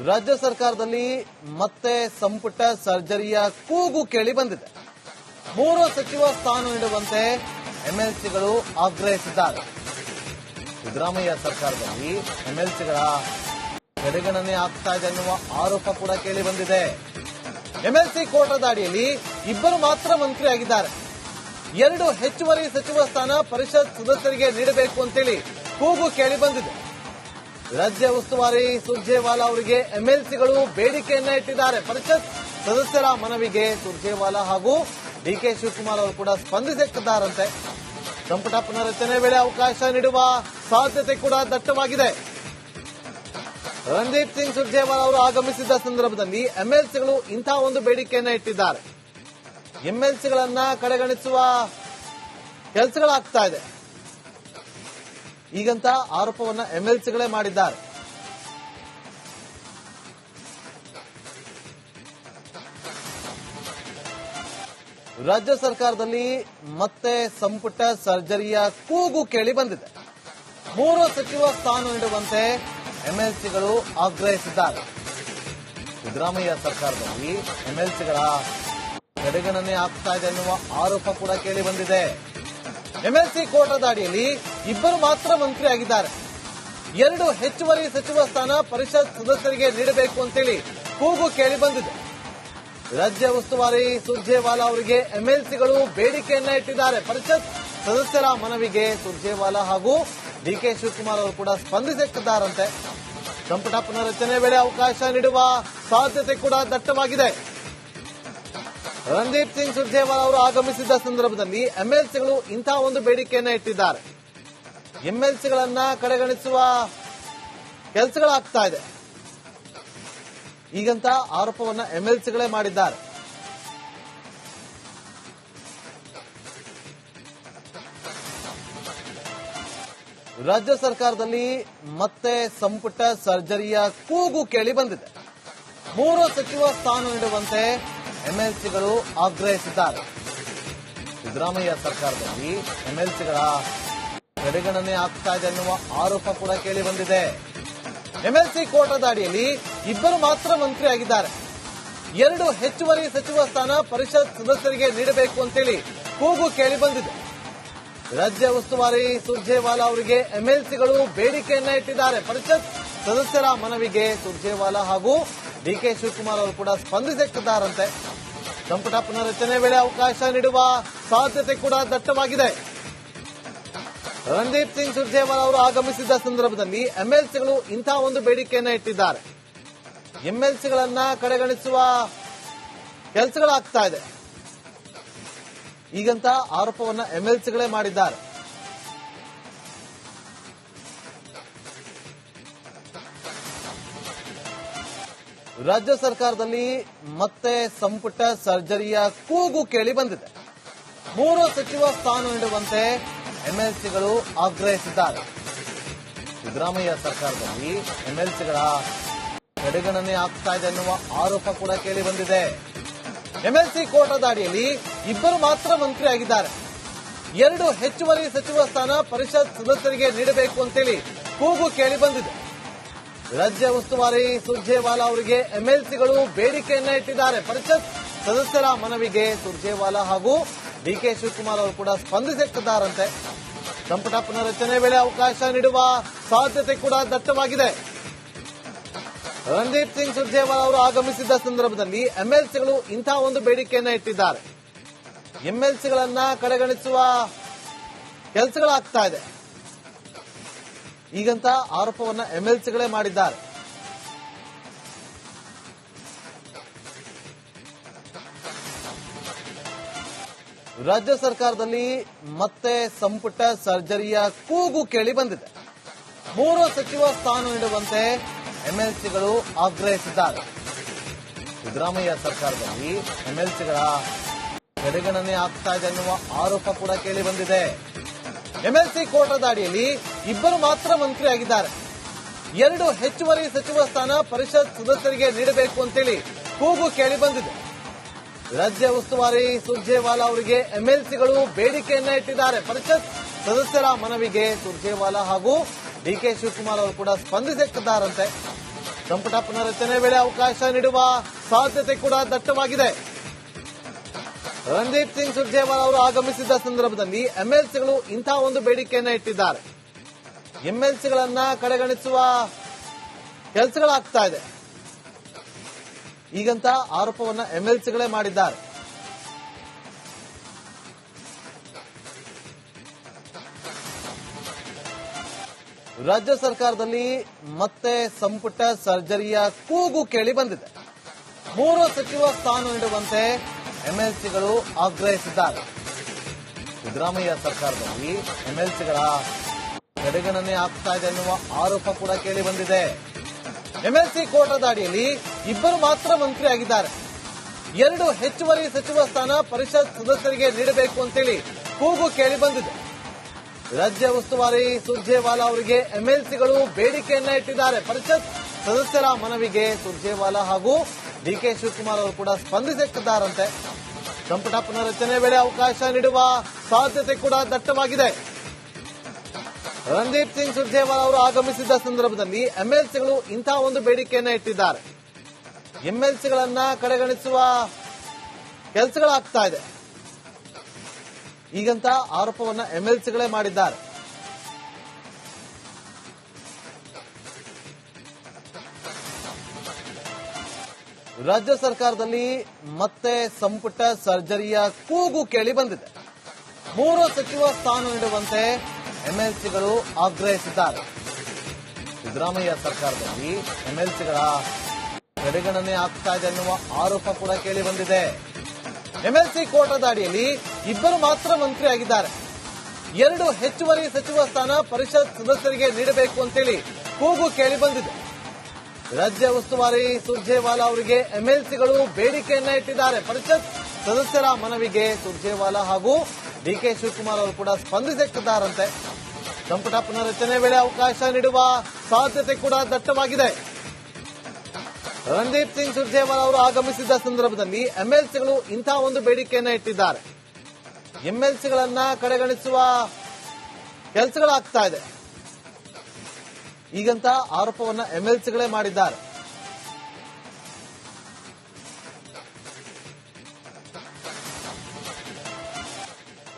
ರಾಜ್ಯ ಸರ್ಕಾರದಲ್ಲಿ ಮತ್ತೆ ಸಂಪುಟ ಸರ್ಜರಿಯ ಕೂಗು ಕೇಳಿ ಬಂದಿದೆ. ಮೂರು ಸಚಿವ ಸ್ಥಾನ ನೀಡುವಂತೆ ಎಂಎಲ್ಸಿಗಳು ಆಗ್ರಹಿಸಿದ್ದಾರೆ. ಸಿದ್ದರಾಮಯ್ಯ ಸರ್ಕಾರದಲ್ಲಿ ಎಂಎಲ್ಸಿಗಳ ಕಡೆಗಣನೆ ಆಗ್ತಾ ಇದೆ ಎನ್ನುವ ಆರೋಪ ಕೂಡ ಕೇಳಿ ಬಂದಿದೆ. ಎಂಎಲ್ಸಿ ಕೋಟಾದ ಅಡಿಯಲ್ಲಿ ಇಬ್ಬರು ಮಾತ್ರ ಮಂತ್ರಿ ಆಗಿದ್ದಾರೆ ಎರಡು ಹೆಚ್ಚುವರಿ ಸಚಿವ ಸ್ಥಾನ ಪರಿಷತ್ ಸದಸ್ಯರಿಗೆ ನೀಡಬೇಕು ಅಂತೇಳಿ ಕೂಗು ಕೇಳಿ ಬಂದಿದೆ. ರಾಜ್ಯ ಉಸ್ತುವಾರಿ ಸುರ್ಜೇವಾಲಾ ಅವರಿಗೆ ಎಂಎಲ್ಸಿಗಳು ಬೇಡಿಕೆಯನ್ನ ಇಟ್ಟಿದ್ದಾರೆ. ಪರಿಷತ್ ಸದಸ್ಯರ ಮನವಿಗೆ ಸುರ್ಜೇವಾಲಾ ಹಾಗೂ ಡಿಕೆ ಶಿವಕುಮಾರ್ ಅವರು ಕೂಡ ಸ್ಪಂದಿಸಿದ್ದಾರಂತೆ ಸಂಪುಟ ಪುನರಚನೆ ವೇಳೆ ಅವಕಾಶ ನೀಡುವ ಸಾಧ್ಯತೆ ಕೂಡ ದಟ್ಟವಾಗಿದೆ. ರಣದೀಪ್ ಸಿಂಗ್ ಸುರ್ಜೇವಾಲಾ ಅವರು ಆಗಮಿಸಿದ್ದ ಸಂದರ್ಭದಲ್ಲಿ ಎಂಎಲ್ಸಿಗಳು ಇಂತಹ ಒಂದು ಬೇಡಿಕೆಯನ್ನ ಇಟ್ಟಿದ್ದಾರೆ. ಎಂಎಲ್ಸಿಗಳನ್ನ ಕಡೆಗಣಿಸುವ ಕೆಲಸಗಳಾಗ್ತಾ ಇದೆ. ಈಗಂತ ಆರೋಪವನ್ನ ಎಂಎಲ್ಸಿಗಳೇ ಮಾಡಿದ್ದಾರೆ. ರಾಜ್ಯ ಸರ್ಕಾರದಲ್ಲಿ ಮತ್ತೆ ಸಂಪುಟ ಸರ್ಜರಿಯ ಕೂಗು ಕೇಳಿ ಬಂದಿದೆ. ಮೂರು ಸಚಿವ ಸ್ಥಾನ ನೀಡುವಂತೆ ಎಂಎಲ್ಸಿಗಳು ಆಗ್ರಹಿಸಿದ್ದಾರೆ. ಸಿದ್ದರಾಮಯ್ಯ ಸರ್ಕಾರದಲ್ಲಿ ಎಂಎಲ್ಸಿಗಳ ಕಡೆಗಣನೆ ಆಗ್ತಾ ಇದೆ ಎನ್ನುವ ಆರೋಪ ಕೂಡ ಕೇಳಿ ಬಂದಿದೆ. ಎಂಎಲ್ಸಿ ಕೋಟಾದ ಅಡಿಯಲ್ಲಿ ಇಬ್ಬರು ಮಾತ್ರ ಮಂತ್ರಿ ಆಗಿದ್ದಾರೆ ಎರಡು ಹೆಚ್ಚುವರಿ ಸಚಿವ ಸ್ಥಾನ ಪರಿಷತ್ ಸದಸ್ಯರಿಗೆ ನೀಡಬೇಕು ಅಂತೇಳಿ ಕೂಗು ಕೇಳಿ ಬಂದಿದೆ. ರಾಜ್ಯ ಉಸ್ತುವಾರಿ ಸುರ್ಜೇವಾಲಾ ಅವರಿಗೆ ಎಂಎಲ್ಸಿಗಳು ಬೇಡಿಕೆಯನ್ನ ಇಟ್ಟಿದ್ದಾರೆ. ಪರಿಷತ್ ಸದಸ್ಯರ ಮನವಿಗೆ ಸುರ್ಜೇವಾಲಾ ಹಾಗೂ ಡಿಕೆ ಶಿವಕುಮಾರ್ ಅವರು ಕೂಡ ಸ್ಪಂದಿಸುತ್ತಿದ್ದಾರಂತೆ ಸಂಪುಟ ಪುನರಚನೆ ವೇಳೆ ಅವಕಾಶ ನೀಡುವ ಸಾಧ್ಯತೆ ಕೂಡ ದಟ್ಟವಾಗಿದೆ. ರಣದೀಪ್ ಸಿಂಗ್ ಸುರ್ಜೇವಾಲಾ ಅವರು ಆಗಮಿಸಿದ್ದ ಸಂದರ್ಭದಲ್ಲಿ ಎಂಎಲ್ಸಿಗಳು ಇಂತಹ ಒಂದು ಬೇಡಿಕೆಯನ್ನ ಇಟ್ಟಿದ್ದಾರೆ. ಎಂಎಲ್ಸಿಗಳನ್ನ ಕಡೆಗಣಿಸುವ ಕೆಲಸಗಳಾಗ್ತಾ ಇದೆ. ಈಗಂತ ಆರೋಪವನ್ನ ಎಂಎಲ್ಸಿಗಳೇ ಮಾಡಿದ್ದಾರೆ. ರಾಜ್ಯ ಸರ್ಕಾರದಲ್ಲಿ ಮತ್ತೆ ಸಂಪುಟ ಸರ್ಜರಿಯ ಕೂಗು ಕೇಳಿ ಬಂದಿದೆ. ಮೂರು ಸಚಿವ ಸ್ಥಾನ ನೀಡುವಂತೆ ಎಂಎಲ್ಸಿಗಳು ಆಗ್ರಹಿಸಿದ್ದಾರೆ. ಸಿದ್ದರಾಮಯ್ಯ ಸರ್ಕಾರದಲ್ಲಿ ಎಂಎಲ್ಸಿಗಳ ಕಡೆಗಣನೆ ಆಗ್ತಾ ಇದೆ ಎನ್ನುವ ಆರೋಪ ಕೂಡ ಕೇಳಿ ಬಂದಿದೆ. ಎಂಎಲ್ಸಿ ಕೋಟಾದ ಅಡಿಯಲ್ಲಿ ಇಬ್ಬರು ಮಾತ್ರ ಮಂತ್ರಿ ಆಗಿದ್ದಾರೆ. ಎರಡು ಹೆಚ್ಚುವರಿ ಸಚಿವ ಸ್ಥಾನ ಪರಿಷತ್ ಸದಸ್ಯರಿಗೆ ನೀಡಬೇಕು ಅಂತೇಳಿ ಕೂಗು ಕೇಳಿ ಬಂದಿದೆ. ರಾಜ್ಯ ಉಸ್ತುವಾರಿ ಸುರ್ಜೇವಾಲಾ ಅವರಿಗೆ ಎಂಎಲ್ಸಿಗಳು ಬೇಡಿಕೆಯನ್ನ ಇಟ್ಟಿದ್ದಾರೆ. ಪರಿಷತ್ ಸದಸ್ಯರ ಮನವಿಗೆ ಸುರ್ಜೇವಾಲಾ ಹಾಗೂ ಡಿಕೆ ಶಿವಕುಮಾರ್ ಅವರು ಕೂಡ ಸ್ಪಂದಿಸುತ್ತಿದ್ದಾರಂತೆ ಸಂಪುಟ ಪುನರಚನೆ ವೇಳೆ ಅವಕಾಶ ನೀಡುವ ಸಾಧ್ಯತೆ ಕೂಡ ದಟ್ಟವಾಗಿದೆ. ರಣದೀಪ್ ಸಿಂಗ್ ಸುರ್ಜೇವಾಲ ಅವರು ಆಗಮಿಸಿದ್ದ ಸಂದರ್ಭದಲ್ಲಿ ಎಂಎಲ್ಸಿಗಳು ಇಂತಹ ಒಂದು ಬೇಡಿಕೆಯನ್ನ ಇಟ್ಟಿದ್ದಾರೆ. ಎಂಎಲ್ಸಿಗಳನ್ನ ಕಡೆಗಣಿಸುವ ಕೆಲಸಗಳಾಗ್ತಾ ಇದೆ. ಈಗಂತ ಆರೋಪವನ್ನ ಎಂಎಲ್ಸಿಗಳೇ ಮಾಡಿದ್ದಾರೆ. ರಾಜ್ಯ ಸರ್ಕಾರದಲ್ಲಿ ಮತ್ತೆ ಸಂಪುಟ ಸರ್ಜರಿಯ ಕೂಗು ಕೇಳಿ ಬಂದಿದೆ. ಮೂರು ಸಚಿವ ಸ್ಥಾನ ನೀಡುವಂತೆ ಎಂಎಲ್ಸಿಗಳು ಆಗ್ರಹಿಸಿದ್ದಾರೆ. ಸಿದ್ದರಾಮಯ್ಯ ಸರ್ಕಾರದಲ್ಲಿ ಎಂಎಲ್ಸಿಗಳ ಕಡೆಗಣನೆ ಆಗ್ತಾ ಇದೆ ಎನ್ನುವ ಆರೋಪ ಕೂಡ ಕೇಳಿ ಬಂದಿದೆ. ಎಂಎಲ್ಸಿ ಕೋಟಾದ ಅಡಿಯಲ್ಲಿ ಇಬ್ಬರು ಮಾತ್ರ ಮಂತ್ರಿ ಆಗಿದ್ದಾರೆ ಎರಡು ಹೆಚ್ಚುವರಿ ಸಚಿವ ಸ್ಥಾನ ಪರಿಷತ್ ಸದಸ್ಯರಿಗೆ ನೀಡಬೇಕು ಅಂತೇಳಿ ಕೂಗು ಕೇಳಿ ಬಂದಿದೆ. ರಾಜ್ಯ ಉಸ್ತುವಾರಿ ಸುರ್ಜೇವಾಲಾ ಅವರಿಗೆ ಎಂಎಲ್ಸಿಗಳು ಬೇಡಿಕೆಯನ್ನ ಇಟ್ಟಿದ್ದಾರೆ. ಪರಿಷತ್ ಸದಸ್ಯರ ಮನವಿಗೆ ಸುರ್ಜೇವಾಲಾ ಹಾಗೂ ಡಿಕೆ ಶಿವಕುಮಾರ್ ಅವರು ಕೂಡ ಸ್ಪಂದಿಸುತ್ತಿದ್ದಾರಂತೆ ಸಂಪುಟ ಪುನರಚನೆ ವೇಳೆ ಅವಕಾಶ ನೀಡುವ ಸಾಧ್ಯತೆ ಕೂಡ ದಟ್ಟವಾಗಿದೆ. ರಣದೀಪ್ ಸಿಂಗ್ ಸುರ್ಜೇವಾಲ ಅವರು ಆಗಮಿಸಿದ್ದ ಸಂದರ್ಭದಲ್ಲಿ ಎಂಎಲ್ಸಿಗಳು ಇಂತಹ ಒಂದು ಬೇಡಿಕೆಯನ್ನ ಇಟ್ಟಿದ್ದಾರೆ. ಎಂಎಲ್ಸಿಗಳನ್ನ ಕಡೆಗಣಿಸುವ ಕೆಲಸಗಳಾಗ್ತಾ ಇದೆ. ಈಗಂತ ಆರೋಪವನ್ನ ಎಂಎಲ್ಸಿಗಳೇ ಮಾಡಿದ್ದಾರೆ. ರಾಜ್ಯ ಸರ್ಕಾರದಲ್ಲಿ ಮತ್ತೆ ಸಂಪುಟ ಸರ್ಜರಿಯ ಕೂಗು ಕೇಳಿ ಬಂದಿದೆ. ಮೂರು ಸಚಿವ ಸ್ಥಾನ ನೀಡುವಂತೆ ಎಂಎಲ್ಸಿಗಳು ಆಗ್ರಹಿಸಿದ್ದಾರೆ. ಸಿದ್ದರಾಮಯ್ಯ ಸರ್ಕಾರದಲ್ಲಿ ಎಂಎಲ್ಸಿಗಳ ಕಡೆಗಣನೆ ಆಗ್ತಾ ಇದೆ ಎನ್ನುವ ಆರೋಪ ಕೂಡ ಕೇಳಿ ಬಂದಿದೆ. ಎಂಎಲ್ಸಿ ಕೋಟಾದ ಅಡಿಯಲ್ಲಿ ಇಬ್ಬರು ಮಾತ್ರ ಮಂತ್ರಿ ಆಗಿದ್ದಾರೆ ಎರಡು ಹೆಚ್ಚುವರಿ ಸಚಿವ ಸ್ಥಾನ ಪರಿಷತ್ ಸದಸ್ಯರಿಗೆ ನೀಡಬೇಕು ಅಂತೇಳಿ ಕೂಗು ಕೇಳಿ ಬಂದಿದೆ. ರಾಜ್ಯ ಉಸ್ತುವಾರಿ ಸುರ್ಜೇವಾಲಾ ಅವರಿಗೆ ಎಂಎಲ್ಸಿಗಳು ಬೇಡಿಕೆಯನ್ನ ಇಟ್ಟಿದ್ದಾರೆ. ಪರಿಷತ್ ಸದಸ್ಯರ ಮನವಿಗೆ ಸುರ್ಜೇವಾಲಾ ಹಾಗೂ ಡಿಕೆ ಶಿವಕುಮಾರ್ ಅವರು ಕೂಡ ಸ್ಪಂದಿಸಿದ್ದಾರಂತೆ ಸಂಪುಟ ಪುನರಚನೆ ವೇಳೆ ಅವಕಾಶ ನೀಡುವ ಸಾಧ್ಯತೆ ಕೂಡ ದಟ್ಟವಾಗಿದೆ. ರಣದೀಪ್ ಸಿಂಗ್ ಸುರ್ಜೇವಾಲಾ ಅವರು ಆಗಮಿಸಿದ್ದ ಸಂದರ್ಭದಲ್ಲಿ ಎಂಎಲ್ಸಿಗಳು ಇಂತಹ ಒಂದು ಬೇಡಿಕೆಯನ್ನ ಇಟ್ಟಿದ್ದಾರೆ. ಎಂಎಲ್ಸಿಗಳನ್ನ ಕಡೆಗಣಿಸುವ ಕೆಲಸಗಳಾಗ್ತಾ ಇದೆ. ಈಗಂತ ಆರೋಪವನ್ನ ಎಂಎಲ್ಸಿಗಳೇ ಮಾಡಿದ್ದಾರೆ. ರಾಜ್ಯ ಸರ್ಕಾರದಲ್ಲಿ ಮತ್ತೆ ಸಂಪುಟ ಸರ್ಜರಿಯ ಕೂಗು ಕೇಳಿ ಬಂದಿದೆ. ಮೂರು ಸಚಿವ ಸ್ಥಾನ ನೀಡುವಂತೆ ಎಂಎಲ್ಸಿಗಳು ಆಗ್ರಹಿಸಿದ್ದಾರೆ. ಸಿದ್ದರಾಮಯ್ಯ ಸರ್ಕಾರದಲ್ಲಿ ಎಂಎಲ್ಸಿಗಳ ಕಡೆಗಣನೆ ಆಗ್ತಾ ಇದೆ ಎನ್ನುವ ಆರೋಪ ಕೂಡ ಕೇಳಿ ಬಂದಿದೆ. ಎಂಎಲ್ಸಿ ಕೋಟಾದ ಅಡಿಯಲ್ಲಿ ಇಬ್ಬರು ಮಾತ್ರ ಮಂತ್ರಿ ಆಗಿದ್ದಾರೆ ಎರಡು ಹೆಚ್ಚುವರಿ ಸಚಿವ ಸ್ಥಾನ ಪರಿಷತ್ ಸದಸ್ಯರಿಗೆ ನೀಡಬೇಕು ಅಂತೇಳಿ ಕೂಗು ಕೇಳಿ ಬಂದಿದೆ. ರಾಜ್ಯ ಉಸ್ತುವಾರಿ ಸುರ್ಜೇವಾಲಾ ಅವರಿಗೆ ಎಂಎಲ್ಸಿಗಳು ಬೇಡಿಕೆಯನ್ನ ಇಟ್ಟಿದ್ದಾರೆ. ಪರಿಷತ್ ಸದಸ್ಯರ ಮನವಿಗೆ ಸುರ್ಜೇವಾಲಾ ಹಾಗೂ ಡಿಕೆ ಶಿವಕುಮಾರ್ ಅವರು ಕೂಡ ಸ್ಪಂದಿಸುತ್ತಿದ್ದಾರಂತೆ ಸಂಪುಟ ಪುನರಚನೆ ವೇಳೆ ಅವಕಾಶ ನೀಡುವ ಸಾಧ್ಯತೆ ಕೂಡ ದಟ್ಟವಾಗಿದೆ. ರಣದೀಪ್ ಸಿಂಗ್ ಸುರ್ಜೇವಾಲಾ ಅವರು ಆಗಮಿಸಿದ್ದ ಸಂದರ್ಭದಲ್ಲಿ ಎಂಎಲ್ಸಿಗಳು ಇಂತಹ ಒಂದು ಬೇಡಿಕೆಯನ್ನ ಇಟ್ಟಿದ್ದಾರೆ. ಎಂಎಲ್ಸಿಗಳನ್ನ ಕಡೆಗಣಿಸುವ ಕೆಲಸಗಳಾಗ್ತಾ ಇದೆ. ಈಗಂತ ಆರೋಪವನ್ನ ಎಂಎಲ್ಸಿಗಳೇ ಮಾಡಿದ್ದಾರೆ. ರಾಜ್ಯ ಸರ್ಕಾರದಲ್ಲಿ ಮತ್ತೆ ಸಂಪುಟ ಸರ್ಜರಿಯ ಕೂಗು ಕೇಳಿ ಬಂದಿದೆ. ಮೂರು ಸಚಿವ ಸ್ಥಾನ ನೀಡುವಂತೆ ಎಂಎಲ್ಸಿಗಳು ಆಗ್ರಹಿಸಿದ್ದಾರೆ. ಸಿದ್ದರಾಮಯ್ಯ ಸರ್ಕಾರದಲ್ಲಿ ಎಂಎಲ್ಸಿಗಳ ಕಡೆಗಣನೆ ಆಗ್ತಾ ಇದೆ ಎನ್ನುವ ಆರೋಪ ಕೂಡ ಕೇಳಿ ಬಂದಿದೆ. ಎಂಎಲ್ಸಿ ಕೋಟಾದ ಅಡಿಯಲ್ಲಿ ಇಬ್ಬರು ಮಾತ್ರ ಮಂತ್ರಿ ಆಗಿದ್ದಾರೆ. ಎರಡು ಹೆಚ್ಚುವರಿ ಸಚಿವ ಸ್ಥಾನ ಪರಿಷತ್ ಸದಸ್ಯರಿಗೆ ನೀಡಬೇಕು ಅಂತೇಳಿ ಕೂಗು ಕೇಳಿ ಬಂದಿದೆ. ರಾಜ್ಯ ಉಸ್ತುವಾರಿ ಸುರ್ಜೇವಾಲಾ ಅವರಿಗೆ ಎಂಎಲ್ಸಿಗಳು ಬೇಡಿಕೆಯನ್ನ ಇಟ್ಟಿದ್ದಾರೆ. ಪರಿಷತ್ ಸದಸ್ಯರ ಮನವಿಗೆ ಸುರ್ಜೇವಾಲಾ ಹಾಗೂ ಡಿಕೆ ಶಿವಕುಮಾರ್ ಅವರು ಕೂಡ ಸ್ಪಂದಿಸುತ್ತಿದ್ದಾರಂತೆ ಸಂಪುಟ ಪುನರಚನೆ ವೇಳೆ ಅವಕಾಶ ನೀಡುವ ಸಾಧ್ಯತೆ ಕೂಡ ದಟ್ಟವಾಗಿದೆ. ರಣದೀಪ್ ಸಿಂಗ್ ಸುರ್ಜೇವಾಲ ಅವರು ಆಗಮಿಸಿದ್ದ ಸಂದರ್ಭದಲ್ಲಿ ಎಂಎಲ್ಸಿಗಳು ಇಂತಹ ಒಂದು ಬೇಡಿಕೆಯನ್ನ ಇಟ್ಟಿದ್ದಾರೆ. ಎಂಎಲ್ಸಿಗಳನ್ನ ಕಡೆಗಣಿಸುವ ಕೆಲಸಗಳಾಗ್ತಾ ಇದೆ. ಈಗಂತ ಆರೋಪವನ್ನ ಎಂಎಲ್ಸಿಗಳೇ ಮಾಡಿದ್ದಾರೆ.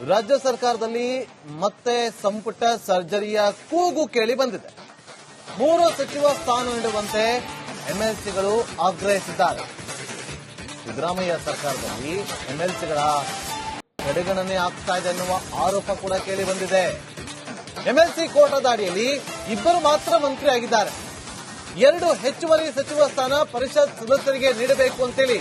ರಾಜ್ಯ ಸರ್ಕಾರದಲ್ಲಿ ಮತ್ತೆ ಸಂಪುಟ ಸರ್ಜರಿಯ ಕೂಗು ಕೇಳಿ ಬಂದಿದೆ. ಮೂರು ಸಚಿವ ಸ್ಥಾನ ನೀಡುವಂತೆ ಎಂಎಲ್ಸಿಗಳು ಆಗ್ರಹಿಸಿದ್ದಾರೆ. ಸಿದ್ದರಾಮಯ್ಯ ಸರ್ಕಾರದಲ್ಲಿ ಎಂಎಲ್ಸಿಗಳ ಕಡೆಗಣನೆ ಆಗ್ತಾ ಇದೆ ಎನ್ನುವ ಆರೋಪ ಕೂಡ ಕೇಳಿ ಬಂದಿದೆ. ಎಂಎಲ್ಸಿ ಕೋಟಾದ ಅಡಿಯಲ್ಲಿ ಇಬ್ಬರು ಮಾತ್ರ ಮಂತ್ರಿ ಆಗಿದ್ದಾರೆ ಎರಡು ಹೆಚ್ಚುವರಿ ಸಚಿವ ಸ್ಥಾನ ಪರಿಷತ್ ಸದಸ್ಯರಿಗೆ ನೀಡಬೇಕು ಅಂತೇಳಿ.